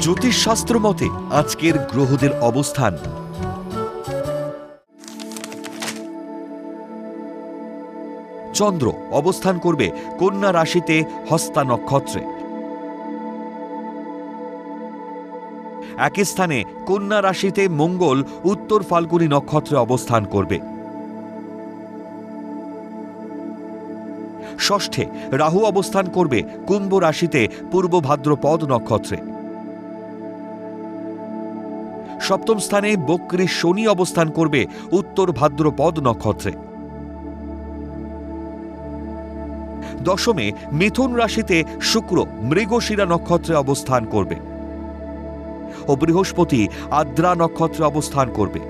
জ্যোতিষশাস্ত্র মতে আজকের গ্রহদের অবস্থান। চন্দ্র অবস্থান করবে কন্যা রাশিতে হস্তা নক্ষত্রে। একই স্থানে কন্যা রাশিতে মঙ্গল, উত্তর ফাল্গুনী নক্ষত্রে অবস্থান করবে। ষষ্ঠে রাহু অবস্থান করবে কুম্ভ রাশিতে পূর্ব ভাদ্রপদ নক্ষত্রে। সপ্তম স্থানে বক্রী শনি অবস্থান করবে উত্তর ভাদ্রপদ নক্ষত্রে। দশমে মিথুন রাশিতে শুক্র মৃগশিরা নক্ষত্রে অবস্থান করবে ও বৃহস্পতি আদ্রা নক্ষত্রে অবস্থান করবে।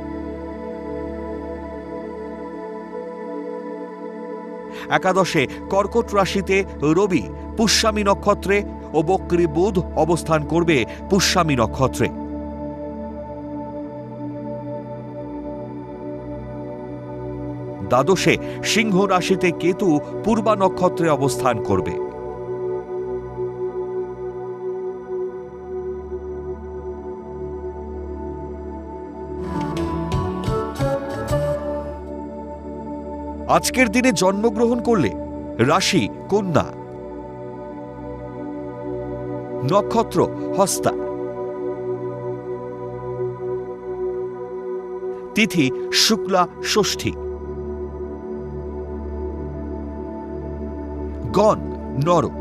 একাদশে কর্কট রাশিতে রবি, পুষ্যামী নক্ষত্রে ও বক্রী বুধ অবস্থান করবে পুষ্যামী নক্ষত্রে। দ্বাদশে সিংহ রাশিতে কেতু পূর্বা নক্ষত্রে অবস্থান করবে। আজকের দিনে জন্মগ্রহণ করলে রাশি, কন্যা। নক্ষত্র, হস্তা। তিথি, শুক্লা, ষষ্ঠী। Gon Noro.